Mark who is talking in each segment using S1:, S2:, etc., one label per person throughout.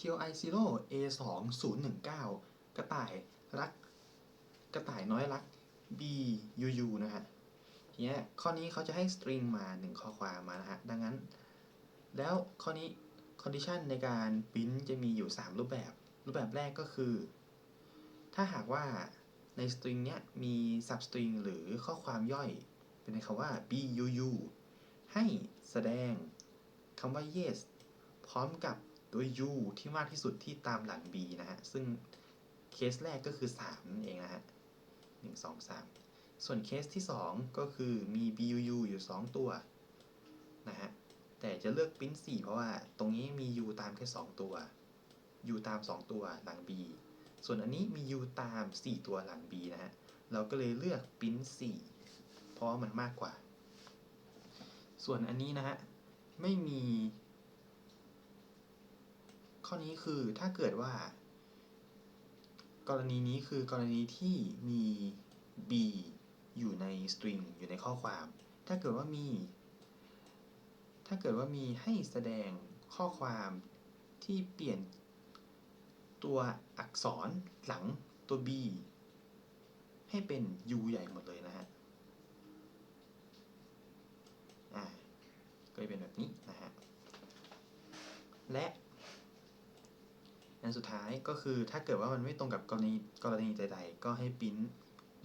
S1: TOI 0 A 2 0 1 9 กระต่ายรัก กระต่ายน้อยรัก B U U นะฮะทีเนี้ยข้อนี้เขาจะให้ string มา 1 ข้อความมานะฮะ ดังนั้น แล้วข้อนี้ condition ในการปริ้นจะมีอยู่ 3 รูปแบบ รูปแบบแรกก็คือ ถ้าหากว่าใน string เนี้ยมี substring หรือข้อความย่อย เป็นคำว่า b u u ให้แสดงคำว่า yes พร้อมกับ ตัวย u ที่มากที่สุดที่ตามหลัง b นะฮะ ซึ่งเคสแรกก็คือ 3 นั่นเองนะฮะ 1 2 3 ส่วนเคสที่ 2 ก็คือมี b u u อยู่ 2 ตัวนะฮะ แต่จะเลือกปริ้น4 เพราะว่าตรงนี้มี u ตามแค่ 2 ตัว u ตาม 2 ตัวหลัง b ส่วนอันนี้มี u ตาม 4 ตัวหลัง b นะฮะ เราก็เลยเลือกปริ้น4 เพราะว่ามันมากกว่า ส่วนอันนี้นะฮะ ไม่มี ข้อนี้คือถ้าเกิดว่า กรณีนี้คือกรณีที่มี b อยู่ใน string อยู่ในข้อความ ถ้าเกิดว่ามี ถ้าเกิดว่ามีให้แสดงข้อความที่เปลี่ยนตัวอักษรหลังตัว b ให้เป็น u ใหญ่หมดเลยนะฮะ อ่า ก็จะเป็นแบบนี้นะฮะ และ อันสุดท้ายก็คือถ้าเกิดว่ามันไม่ตรงกับกรณีกรณีใดๆ ก็ให้ปริ้น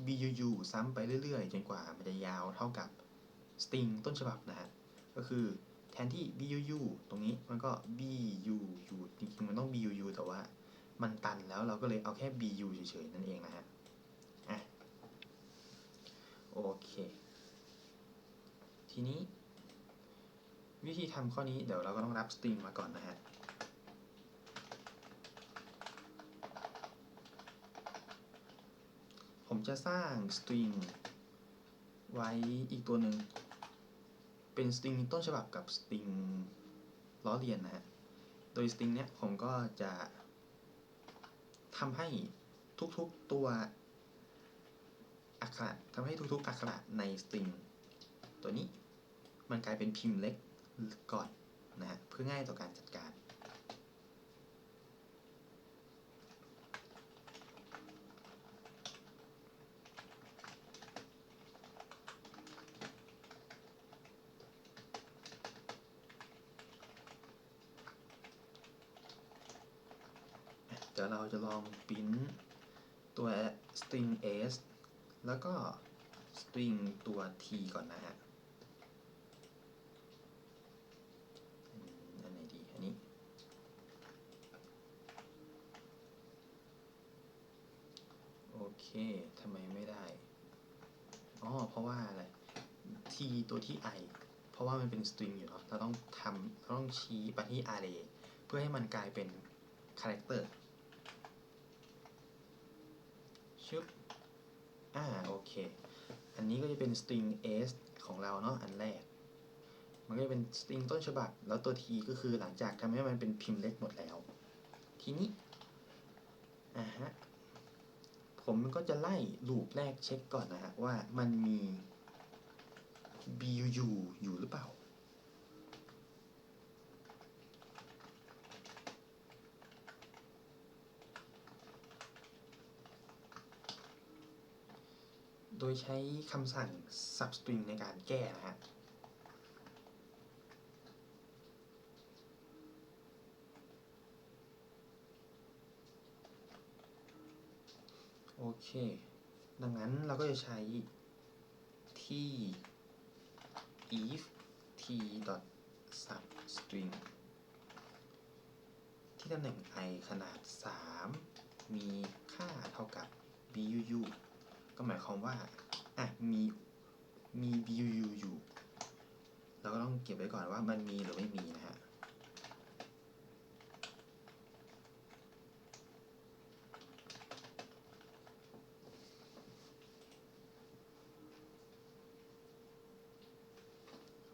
S1: buu ซ้ำไปเรื่อยๆ จนกว่ามันจะยาวเท่ากับ string ต้นฉบับนะฮะ ก็คือแทนที่ buu ตรงนี้มันก็ buu จริงๆ มันต้อง buu แต่ว่ามันตันแล้วเราก็เลยเอาแค่ bu เฉยๆ นั่นเองนะฮะ อะ โอเค ทีนี้ วิธีทำข้อนี้เดี๋ยวเราก็ต้องรับ string มาก่อนนะฮะ ผมจะสร้าง string ไว้อีกตัวหนึ่งเป็น string ต้นฉบับกับ string ล้อเลียนนะฮะ โดย string เนี้ยผมก็จะทำให้ทุกๆตัวอักขระทำให้ทุกๆอักขระใน string ตัวนี้มันกลายเป็นพิมพ์เล็กก่อนนะฮะเพื่อง่ายต่อการจัดการ เดี๋ยวเราจะลองปริ้นตัว string s แล้วก็ string ตัว t ก่อนนะฮะอันไหนดี อันนี้ โอเคทำไมไม่ได้ อ๋อ เพราะว่าอะไร t ตัวที่ i เพราะว่ามันเป็น string อยู่เนาะ เราต้องทำเราต้องชี้ไปที่ array เพื่อให้มันกลายเป็น character ชึบอ่าโอเค อันนี้ก็จะเป็น string s ของเราเนาะอันแรก มันก็จะเป็น string ต้นฉบับ แล้วตัว t ก็คือหลังจากทำให้มันเป็นพิมพ์เล็กหมดแล้ว ทีนี้อ่าฮะผมก็จะไล่ลูปแรกเช็คก่อนนะฮะว่ามันมี buu อยู่หรือเปล่า โดยใช้คำสั่ง substring ในการแก้นะฮะโอเค ดังนั้นเราก็จะใช้ที่ if t substring ที่ตำแหน่ง i ขนาด 3 มีค่าเท่ากับ buu ก็หมายความว่า อะมีมี buu อยู่เราก็ต้องเก็บไว้ก่อนว่ามันมีหรือไม่มีนะฮะ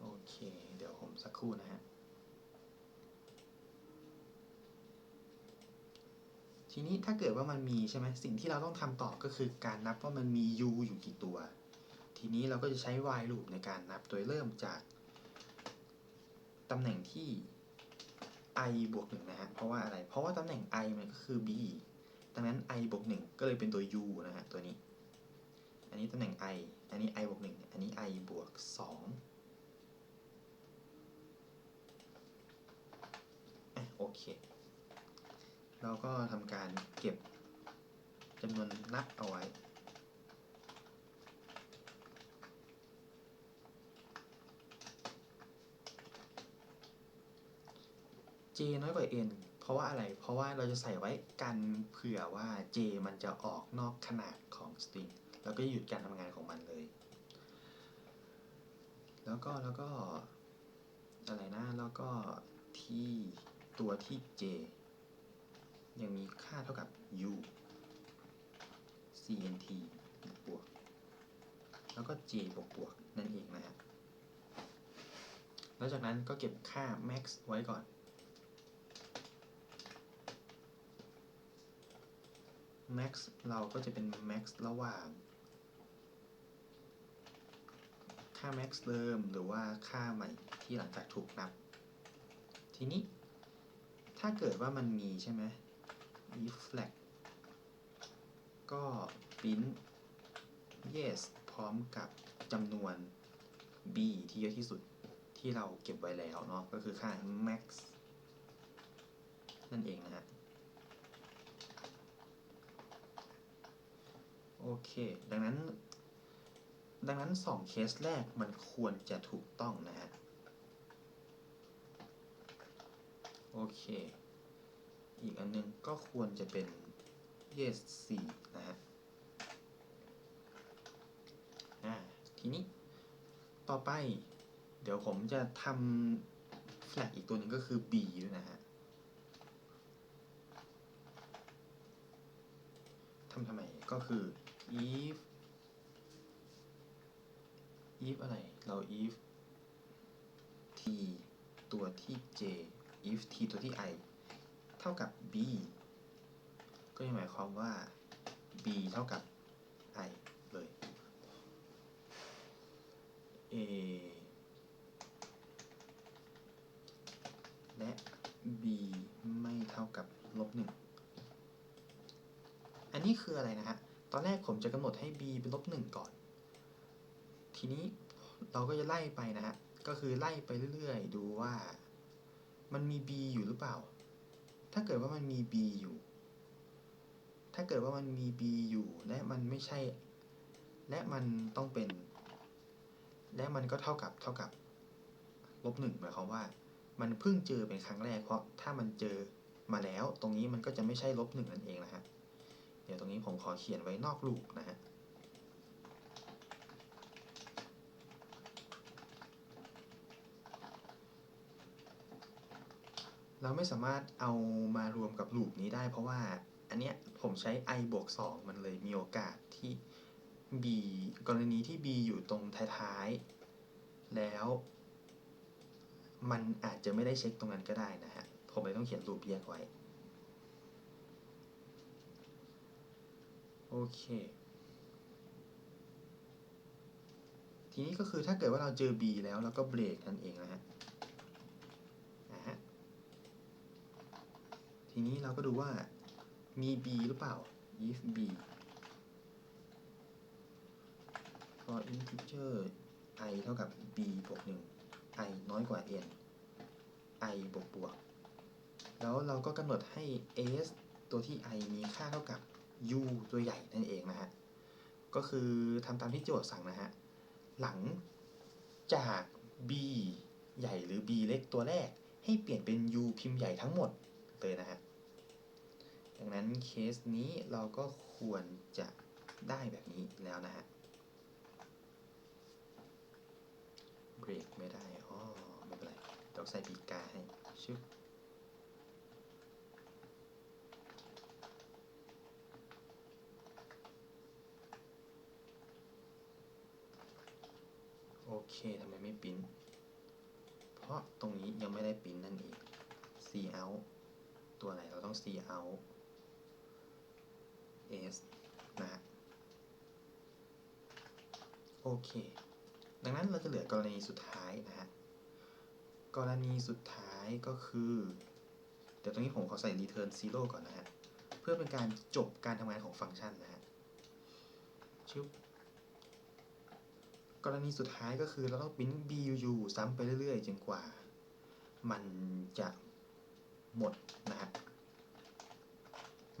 S1: โอเค เดี๋ยวผมสักครู่นะฮะ ทีนี้ถ้าเกิดว่ามันมีใช่ไหมสิ่งที่เราต้องทำต่อก็คือการนับว่ามันมี u อยู่กี่ตัว ทีนี้เราก็จะใช้ while loop ในการนับโดยเริ่มจากตำแหน่งที่ i บวกหนึ่งนะฮะ เพราะว่าอะไร เพราะว่าตำแหน่ง i มันก็คือ b ดังนั้น i บวกหนึ่งก็เลยเป็นตัว u นะฮะ ตัวนี้ อันนี้ตำแหน่ง i อันนี้ i บวกหนึ่งอันนี้ i บวกสองอะโอเค เราก็ทำการเก็บจำนวนนับเอาไว้ j น้อยกว่า n เพราะว่าอะไร เพราะว่าเราจะใส่ไว้กันเผื่อว่า j มันจะออกนอกขนาดของ string แล้วก็หยุดการทำงานของมันเลย แล้วก็แล้วก็อะไรนะ แล้วก็ที่ตัวที่ j ยังมีค่าเท่ากับ u cnt บวก แล้วก็ j บวกบวกนั่นเองนะฮะแล้วจากนั้นก็เก็บค่า max ไว้ก่อน max เราก็จะเป็น max ระหว่าง ค่า max เดิมหรือว่าค่าใหม่ที่หลังจากถูกนับ ทีนี้ถ้าเกิดว่ามันมีใช่ไหม if flag ก็ print yes พร้อมกับจำนวน b ที่เยอะที่สุดที่เราเก็บไว้แล้วเนาะก็คือค่า max นั่นเองนะฮะโอเค ดังนั้น ดังนั้นสองเคสแรกมันควรจะถูกต้องนะฮะ โอเค อีกอันหนึงก็ควรจะเป็น yes 4นะฮะทีนี้ต่อไปเดี๋ยวผมจะทำ flag อีกตัวหนึ่งก็คือ b ด้วยนะฮะทำทำไมก็คือ if if อะไร เรา if t ตัวที่ j if t ตัวที่ i เท่ากับ b ก็จะหมายความว่า b เท่ากับ i เลย a และ b ไม่เท่ากับลบหนึ่งอันนี้คืออะไรนะฮะ ตอนแรกผมจะกำหนดให้ b เป็นลบหนึ่งก่อน ทีนี้เราก็จะไล่ไปนะฮะ ก็คือไล่ไปเรื่อยๆ ดูว่า มันมี b อยู่หรือเปล่า ถ้าเกิดว่ามันมี b อยู่ ถ้าเกิดว่ามันมี b อยู่ และมันไม่ใช่ และมันต้องเป็น และมันก็เท่ากับเท่ากับลบหนึ่งหมายความว่า มันเพิ่งเจอเป็นครั้งแรก เพราะถ้ามันเจอมาแล้ว ตรงนี้มันก็จะไม่ใช่ลบหนึ่งนั่นเองนะฮะ เดี๋ยวตรงนี้ผมขอเขียนไว้นอกลูกนะฮะ เราไม่สามารถเอามารวมกับลูปนี้ได้ เพราะว่าอันเนี้ยผมใช้ i บวก2มันเลยมีโอกาสที่ b กรณีที่ b อยู่ตรงท้ายๆ แล้ว มันอาจจะไม่ได้เช็คตรงนั้นก็ได้นะฮะ ผมเลยต้องเขียนลูปแยกไว้ โอเค ทีนี้ก็คือถ้าเกิดว่าเราเจอ b แล้วเราก็เบรกนั่นเองนะฮะอ่าฮะ ทีนี้เราก็ดูว่ามี b หรือเปล่า if b for integer i เท่ากับ b บวก1 i น้อยกว่า n i บวกบวก แล้วเราก็กำหนดให้ s ตัวที่ i มีค่าเท่ากับ u ตัวใหญ่นั่นเองนะฮะ ก็คือทำตามที่โจทย์สั่งนะฮะ หลังจาก b ใหญ่หรือ b เล็กตัวแรก ให้เปลี่ยนเป็น u พิมพ์ใหญ่ทั้งหมด เลยนะฮะ ดังนั้นเคสนี้เราก็ควรจะได้แบบนี้แล้วนะฮะ เบรกไม่ได้ อ๋อ ไม่เป็นไรเดี๋ยวใส่ปีกกาให้ ชึบโอเค ทำไมไม่ปิ้น เพราะตรงนี้ยังไม่ได้ปิ้นนั่นเอง c out ตัวไหนเราต้อง c out s นะฮะโอเค ดังนั้นเราจะเหลือกรณีสุดท้ายนะฮะ กรณีสุดท้ายก็คือ เดี๋ยวตรงนี้ผมขอใส่ return zero ก่อนนะฮะ เพื่อเป็นการจบการทำงานของฟังก์ชันนะฮะชึบกรณีสุดท้ายก็คือเราต้องพิมพ์ buu ซ้ำไปเรื่อยๆ จนกว่า มันจะ หมดนะฮะ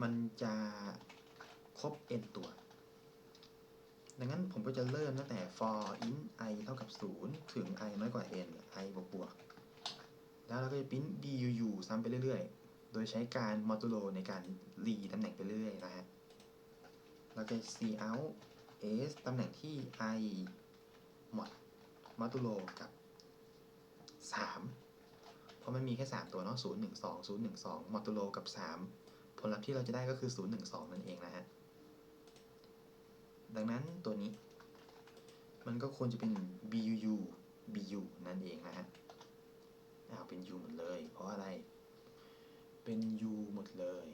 S1: มันจะครบ n ตัว ดังนั้นผมก็จะเริ่มตั้งแต่ for int i เท่ากับ 0 ถึง i น้อยกว่า n i บวกบวก แล้วเราก็จะพิมพ์ buu ซ้ำไปเรื่อยๆ โดยใช้การมอดูโลในการรีตำแหน่งไปเรื่อยๆนะฮะเราจะ cout s ตำแหน่งที่ i หมดมอดูโลกับ 3 เพราะมันมีแค่ 3 ตัวเนาะ0 1 2 0 1 2มอดูโลกับ 3 ผลลัพธ์ที่เราจะได้ก็คือ 0 1 2 นั่นเองนะฮะ ดังนั้นตัวนี้ มันก็ควรจะเป็น buu bu นั่นเองนะฮะอ้าวเป็น u หมดเลย เพราะอะไร เป็น u หมดเลย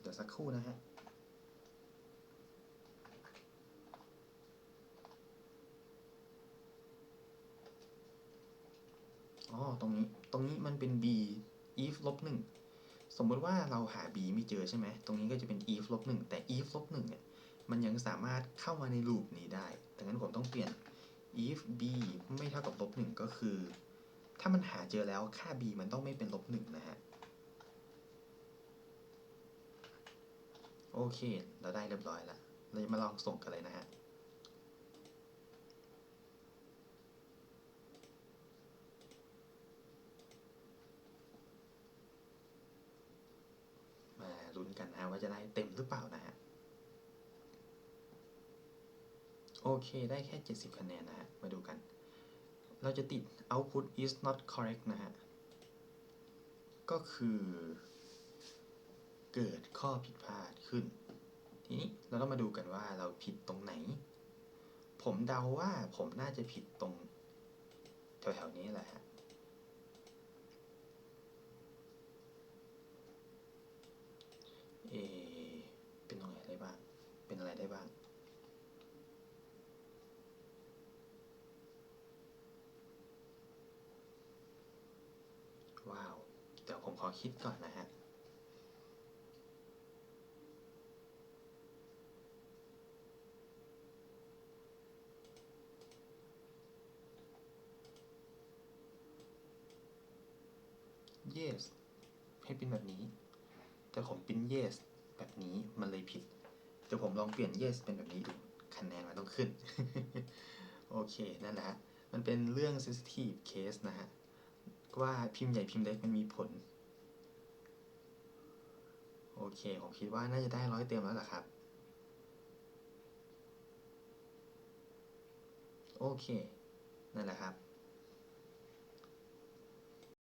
S1: เดี๋ยวสักครู่นะฮะ อ๋อ ตรงนี้ ตรงนี้มันเป็น b if ลบหนึ่งสมมติว่าเราหา b ไม่เจอใช่ไหม ตรงนี้ก็จะเป็น if ลบหนึ่งแต่ if ลบหนึ่งเนี่ย มันยังสามารถเข้ามาในลูปนี้ได้ ดังนั้นผมต้องเปลี่ยน if b ไม่เท่ากับลบหนึ่งก็คือ ถ้ามันหาเจอแล้วค่า b มันต้องไม่เป็นลบหนึ่งนะฮะ โอเค เราได้เรียบร้อยแล้ว เราจะมาลองส่งกันเลยนะฮะ มาลุ้นกันนะว่า จะได้เต็มหรือเปล่านะฮะ โอเค ได้แค่ 70 คะแนนนะฮะ มาดูกัน เราจะติด output is not correct นะฮะ ก็คือ เกิดข้อผิดพลาดขึ้น ทีนี้เราต้องมาดูกันว่าเราผิดตรงไหน ผมเดาว่าผมน่าจะผิดตรงแถวๆนี้แหละฮะ เอ เป็นตรงไหนได้บ้าง เป็น อะไรได้บ้าง ว้าว เดี๋ยวผมขอคิดก่อนนะฮะ yes ให้เป็นแบบนี้ แต่ผมพิมพ์ yes แบบนี้มันเลยผิด ผมลองเปลี่ยน yes เป็นแบบนี้ดูคะแนนมันต้องขึ้น โอเค นั่นแหละฮะ มันเป็นเรื่อง sensitive case นะฮะ ว่าพิมพ์ใหญ่พิมพ์เล็กมันมีผล โอเค ผมคิดว่าน่าจะได้ร้อยเต็มแล้วล่ะครับ โอเค นั่นแหละครับ